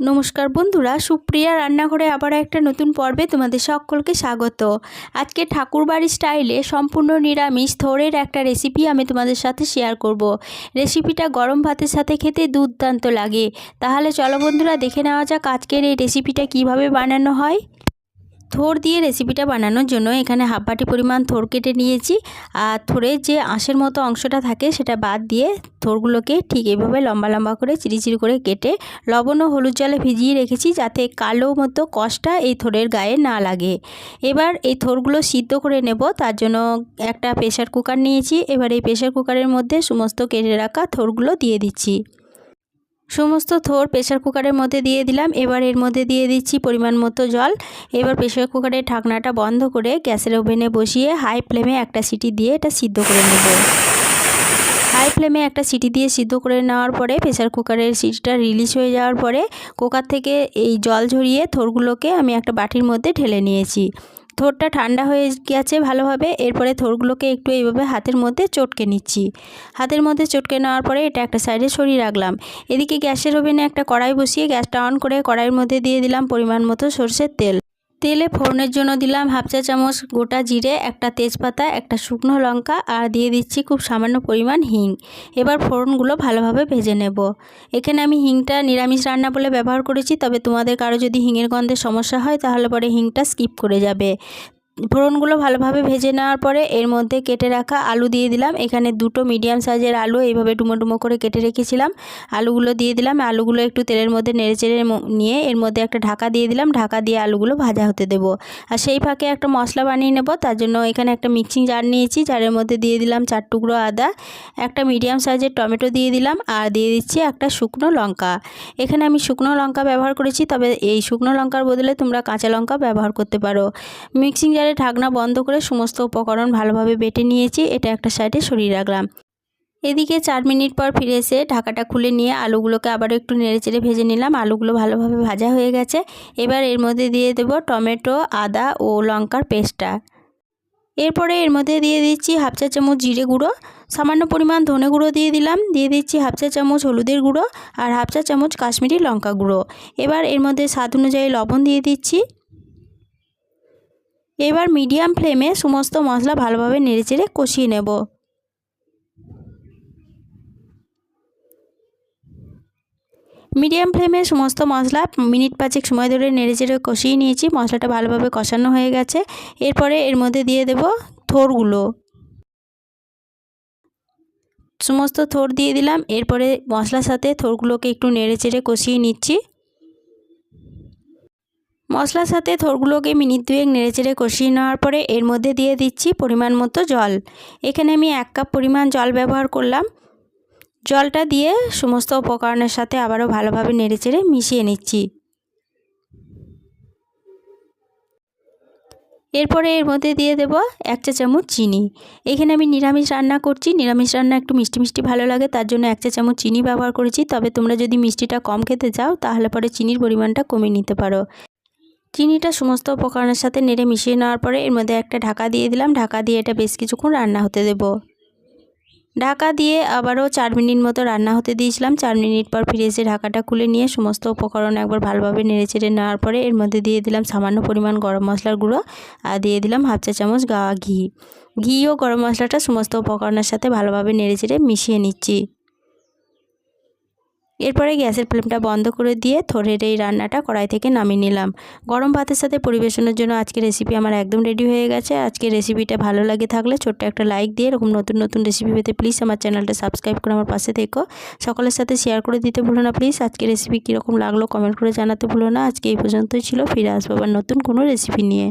নমস্কার বন্ধুরা, সুপ্রিয়া রান্নাঘরে আবার একটা নতুন পর্বে তোমাদের সকলকে স্বাগত। আজকে ঠাকুরবাড়ি স্টাইলে সম্পূর্ণ নিরামিষ থোরের একটা রেসিপি আমি তোমাদের সাথে শেয়ার করব। রেসিপিটা গরম ভাতের সাথে খেতে দুর্দান্ত লাগে। তাহলে চলো বন্ধুরা, দেখে নেওয়া যাক আজকের এই রেসিপিটা কীভাবে বানানো হয়। থোর দিয়ে রেসিপিটা বানানোর জন্য এখানে হাফ বাটি পরিমাণ থোর কেটে নিয়েছি। আর থোরের যে আঁশের মতো অংশটা থাকে সেটা বাদ দিয়ে থোরগুলোকে ঠিক এইভাবে লম্বা লম্বা করে চিরিচিরি করে কেটে লবণ ও হলুদ জলে ভিজিয়ে রেখেছি যাতে কালো মতো কষটা এই থোরের গায়ে না লাগে। এবার এই থোরগুলো সিদ্ধ করে নেব, তার জন্য একটা প্রেশার কুকার নিয়েছি। এবার এই প্রেশার কুকারের মধ্যে সমস্ত কেটে রাখা থোরগুলো দিয়ে দিচ্ছি। সমস্ত থোর প্রেশার কুকারের মধ্যে দিয়ে দিলাম। এবার এর মধ্যে দিয়ে দিচ্ছি পরিমাণ মতো জল। এবার প্রেশার কুকারের ঢাকনাটা বন্ধ করে গ্যাসের ওভেনে বসিয়ে হাই ফ্লেমে একটা সিটি দিয়ে এটা সিদ্ধ করে নেব। হাই ফ্লেমে একটা সিটি দিয়ে সিদ্ধ করে নেওয়ার পরে প্রেশার কুকারের সিটিটা রিলিজ হয়ে যাওয়ার পরে কুকার থেকে এই জল ঝরিয়ে থোরগুলোকে আমি একটা বাটির মধ্যে ঢেলে নিয়েছি। থোরটা ঠান্ডা হয়ে গেছে ভালোভাবে, এরপরে থোরগুলোকে একটু এইভাবে হাতের মধ্যে চটকে নিচ্ছি। হাতের মধ্যে চটকে নেওয়ার পরে এটা একটা সাইডে সরিয়ে রাখলাম। এদিকে গ্যাসের ওভেনে একটা কড়াই বসিয়ে গ্যাসটা অন করে কড়াইয়ের মধ্যে দিয়ে দিলাম পরিমাণ মতো সর্ষের তেল। তেলে ফোড়নের জন্য দিলাম হাফ চা চামচ গোটা জিরে, একটা তেজপাতা, একটা শুকনো লঙ্কা আর দিয়ে দিচ্ছি খুব সামান্য পরিমাণ হিং। এবার ফোড়নগুলো ভালোভাবে ভেজে নেব। এখানে আমি হিংটা নিরামিষ রান্না বলে ব্যবহার করেছি, তবে তোমাদের কারও যদি হিঙের গন্ধে সমস্যা হয় তাহলে পরে হিংটা স্কিপ করে যাবে। ফোড়নগুলো ভালোভাবে ভেজে নেওয়ার পরে এর মধ্যে কেটে রাখা আলু দিয়ে দিলাম। এখানে দুটো মিডিয়াম সাইজের আলু এইভাবে ডুমো ডুমো করে কেটে রেখেছিলাম। আলুগুলো দিয়ে দিলাম। আলুগুলো একটু তেলের মধ্যে নেড়ে চেড়ে নিয়ে এর মধ্যে একটা ঢাকা দিয়ে দিলাম। ঢাকা দিয়ে আলুগুলো ভাজা হতে দেব। আর সেই ফাঁকে একটা মশলা বানিয়ে নেব। তার জন্য এখানে একটা মিক্সিং জার নিয়েছি। জারের মধ্যে দিয়ে দিলাম চার টুকরো আদা, একটা মিডিয়াম সাইজের টমেটো দিয়ে দিলাম আর দিয়ে দিচ্ছি একটা শুকনো লঙ্কা। এখানে আমি শুকনো লঙ্কা ব্যবহার করেছি, তবে এই শুকনো লঙ্কার বদলে তোমরা কাঁচা লঙ্কা ব্যবহার করতে পারো। মিক্সিং জারে এবারে ঢাকনা বন্ধ করে সমস্ত উপকরণ ভালোভাবে বেটে নিয়েছি। এটা একটা সাইডে সরিয়ে রাখলাম। এদিকে চার মিনিট পর ফিরে এসে ঢাকাটা খুলে নিয়ে আলুগুলোকে আবার একটু নেড়েচেড়ে ভেজে নিলাম। আলুগুলো ভালোভাবে ভাজা হয়ে গেছে। এবার এর মধ্যে দিয়ে দেব টমেটো, আদা ও লঙ্কার পেস্টটা। এরপরে এর মধ্যে দিয়ে দিচ্ছি হাফ চা চামচ জিরে গুঁড়ো। সামান্য পরিমাণ ধনে গুঁড়ো দিয়ে দিলাম। দিয়ে দিচ্ছি হাফ চা চামচ হলুদের গুঁড়ো আর হাফ চা চামচ কাশ্মীরি লঙ্কা গুঁড়ো। এবার এর মধ্যে স্বাদ অনুযায়ী লবণ দিয়ে দিচ্ছি। এবার মিডিয়াম ফ্লেমে সমস্ত মশলা ভালোভাবে নেড়েচেড়ে কষিয়ে নেব। মিডিয়াম ফ্লেমে সমস্ত মশলা মিনিট পাঁচেক সময় ধরে নেড়েচেড়ে কষিয়ে নিয়েছি, মশলাটা ভালোভাবে কষানো হয়ে গেছে। এরপরে এর মধ্যে দিয়ে দেব থোরগুলো। সমস্ত থোর দিয়ে দিলাম, এরপরে মশলার সাথে থোরগুলোকে একটু নেড়েচেড়ে কষিয়ে নিচ্ছি। মশলার সাথে থোরগুলোকে মিনিট দুয়েক নেড়েচেড়ে কষিয়ে নেওয়ার পরে এর মধ্যে দিয়ে দিচ্ছি পরিমাণ মতো জল। এখানে আমি এক কাপ পরিমাণ জল ব্যবহার করলাম। জলটা দিয়ে সমস্ত উপকরণের সাথে আবারও ভালোভাবে নেড়েচেড়ে মিশিয়ে নিচ্ছি। এরপরে এর মধ্যে দিয়ে দেব এক চা চামচ চিনি। এখানে আমি নিরামিষ রান্না করছি। নিরামিষ রান্না একটু মিষ্টি মিষ্টি ভালো লাগে, তার জন্য এক চা চামচ চিনি ব্যবহার করেছি। তবে তোমরা যদি মিষ্টিটা কম খেতে চাও, তাহলে পরে চিনির পরিমাণটা কমিয়ে নিতে পারো। চিনিটা সমস্ত উপকরণের সাথে নেড়ে মিশিয়ে নেওয়ার পরে এর মধ্যে একটা ঢাকা দিয়ে দিলাম। ঢাকা দিয়ে এটা বেশ কিছুক্ষণ রান্না হতে দেব। ঢাকা দিয়ে আবারও চার মিনিট মতো রান্না হতে দিয়েছিলাম। চার মিনিট পর ফিরে এসে ঢাকাটা খুলে নিয়ে সমস্ত উপকরণ একবার ভালোভাবে নেড়ে চেড়ে নেওয়ার পরে এর মধ্যে দিয়ে দিলাম সামান্য পরিমাণ গরম মশলার গুঁড়ো আর দিয়ে দিলাম হাফ চা চামচ গাওয়া ঘি। ঘি ও গরম মশলাটা সমস্ত উপকরণের সাথে ভালোভাবে নেড়ে চেড়ে মিশিয়ে নিচ্ছি। এরপরে গ্যাসের ফ্লেমটা বন্ধ করে দিয়ে থোড়ের এই রান্নাটা কড়াই থেকে নামিয়ে নিলাম। গরম ভাতের সাথে পরিবেশনের জন্য আজকে রেসিপি আমার একদম রেডি হয়ে গেছে। আজকে রেসিপিটা ভালো লাগে থাকলে ছোট্ট একটা লাইক দিয়ে এরকম নতুন নতুন রেসিপি পেতে প্লিজ আমার চ্যানেলটা সাবস্ক্রাইব করে আমার পাশে থেকো। সকলের সাথে শেয়ার করে দিতে ভুলো না প্লিজ আজকে রেসিপি কীরকম লাগল কমেন্ট করে জানাতে ভুলো না। আজকে এই পর্যন্তই ছিল। ফিরে আসব আবার নতুন কোনো রেসিপি নিয়ে।